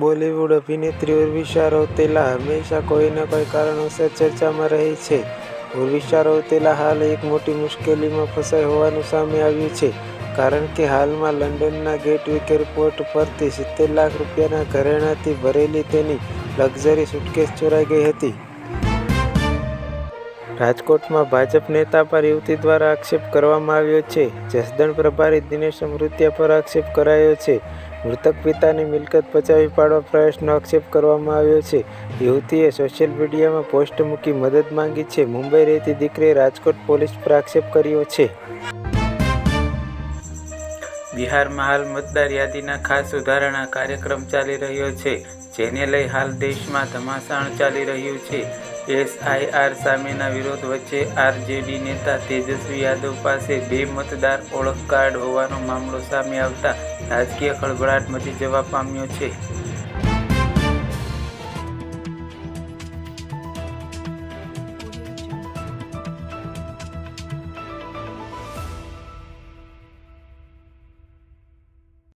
બોલિવૂડ અભિનેત્રી ઉર્વિશા રૌતેલા હંમેશા કોઈના કોઈ કારણોસર ચર્ચામાં રહે છે. ઉર્વિશા રૌતેલા હાલ એક મોટી મુશ્કેલીમાં ફસાઈ હોવાનું સામે આવ્યું છે, કારણ કે હાલમાં લંડનના ગેટવિક એરપોર્ટ પરથી સિત્તેર લાખ રૂપિયાના ઘરેણાથી ભરેલી તેની લક્ઝરી સુટકેસ ચોરાઈ ગઈ હતી. રાજકોટમાં ભાજપ નેતા પર યુવતી દ્વારા આક્ષેપ કરવામાં આવ્યો છે. જસદણ પ્રભારી દિનેશ અમૃત્યા પર આક્ષેપ કરાયો છે. મૃતક પિતાની મિલકત પચાવી પાડવા પ્રયાસનો આક્ષેપ કરવામાં આવ્યો છે. યુવતીએ સોશિયલ મીડિયામાં પોસ્ટ મૂકી મદદ માંગી છે. મુંબઈ રહેતી દીકરીએ રાજકોટ પોલીસ પર આક્ષેપ કર્યો છે. બિહારમાં હાલ મતદાર યાદીના ખાસ સુધારણા કાર્યક્રમ ચાલી રહ્યો છે, જેને લઈ હાલ દેશમાં ધમાસાણ ચાલી રહ્યું છે. એસઆઈઆર સામેના વિરોધ વચ્ચે આરજેડી નેતા તેજસ્વી યાદવ પાસે બે મતદાર ઓળખ કાર્ડ હોવાનો મામલો સામે આવતા રાજકીય ખળભળાટ મચી જવા પામ્યો છે.